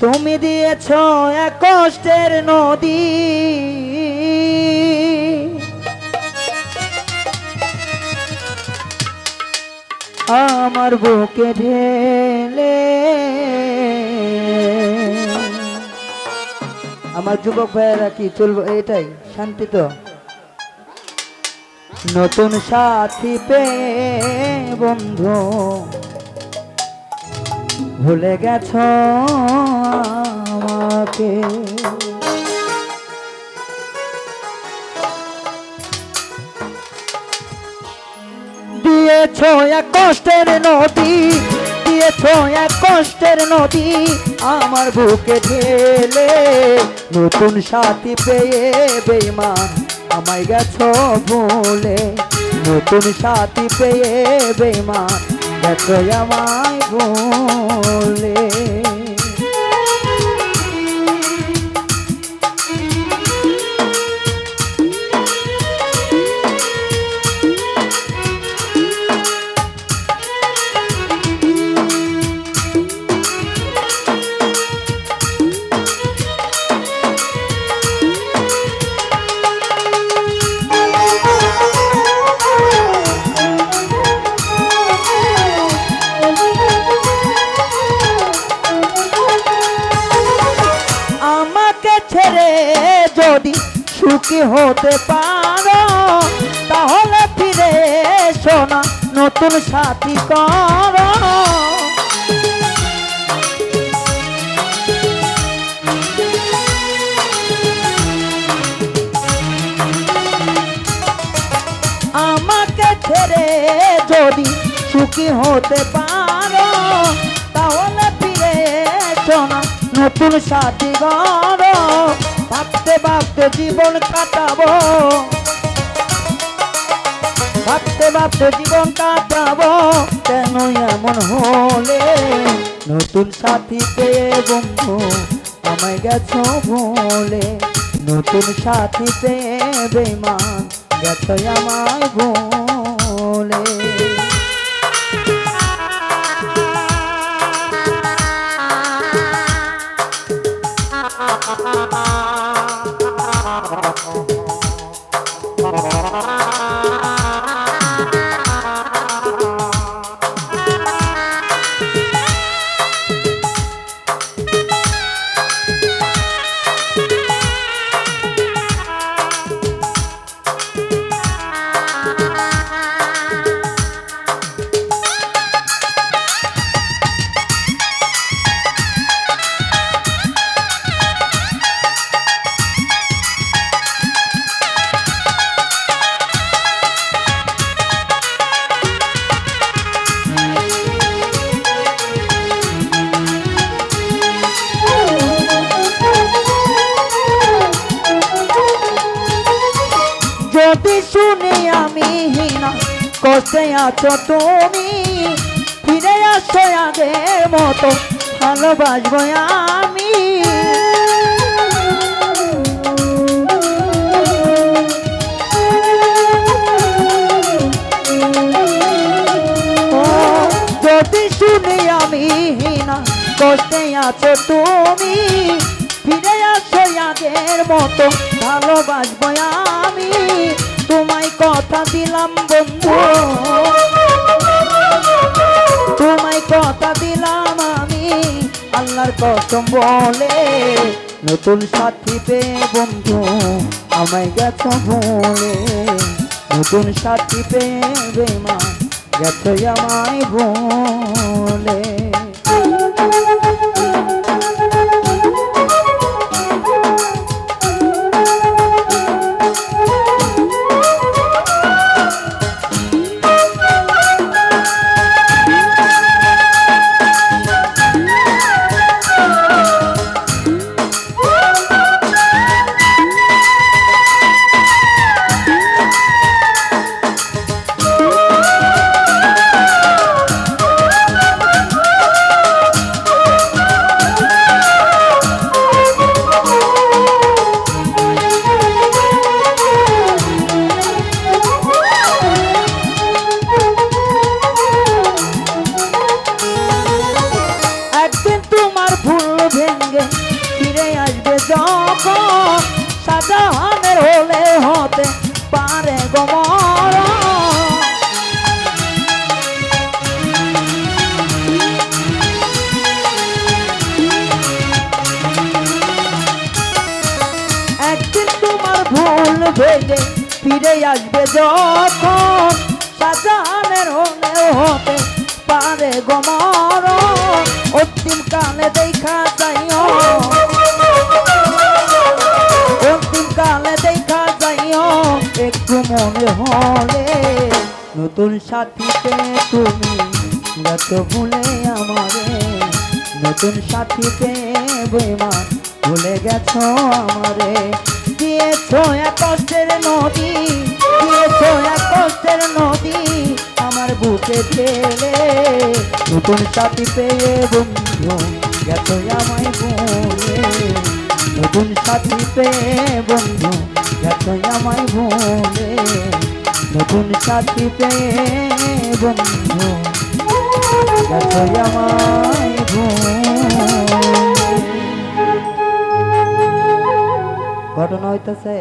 তুমি দিয়েছ এক কষ্টের নদী। আমার বুকে ঢেলে আমার যুবক ভাইয়েরা কি চলবো? এটাই শান্তি তো? নতুন সাথী পেয়ে বন্ধু। ভুলে গেছ আমাকে? দিয়েছ এক কষ্টের নদী, দিয়েছ এক কষ্টের নদী, আমার বুকে ঢেলে নতুন সাথী পেয়ে বেমান আমায় গেছ ভুলে। নতুন সাথী পেয়ে বেমান গেছ আমায় ভুলে হতে পারো, তাহলে ফিরে সোনা নতুন সাথী করো। আমাকে ছেড়ে যদি সুখী হতে পারো, তাহলে ফিরে সোনা নতুন সাথী গর ভাবতে ভাবতে জীবন কাটাবো। ভাবতে ভাবতে জীবন কাটাবো। কেন এমন হলে? নতুন সাথী পেয়ে বন্ধু আমায় গেছ বলে। নতুন সাথী পেয়ে বেমান গেছ আমায় ভোলে শুনি আমি হিনা কষ্টে আছো তুমি। ফিরে আসো আগের মতো, ভালোবাসবো আমি। যদি শুনি আমি হিনা কষ্টে আছো তুমি, ফিরে আসো আগের মতো, ভালোবাসবো আমি কথা দিলাম বন্ধু। তোমায় কথা দিলাম আমি, আল্লাহর কসম বলে। নতুন সাথী পেয়ে বন্ধু, আমায় গেছ ভুলে। নতুন সাথী পেয়ে বেমা গেছ আমায় ভুলে। তোমার ভুল ভেবে ফিরে আসবে যখন সাজানের হলেও হতে পারে গমর অন্তিম কালে দেখা যাইও। মনে হলে নতুন সাথীতে তুমি যত ভুলে আমারে, নতুন সাথীতে বেমান ভুলে গেছ আমারে। দিয়েছ এক কষ্টের নদী, দিয়েছ এক কষ্টের নদী আমার বুকে ঠেলে। নতুন সাথী পেয়ে বন্ধু গেছো আমায় ভুলে। নতুন সাথী পেয়ে বন্ধু, যতই আমায় ভোলে। নতুন সাথী পেয়ে বন্ধু, যতই আমায় ঘটনা হইতেছে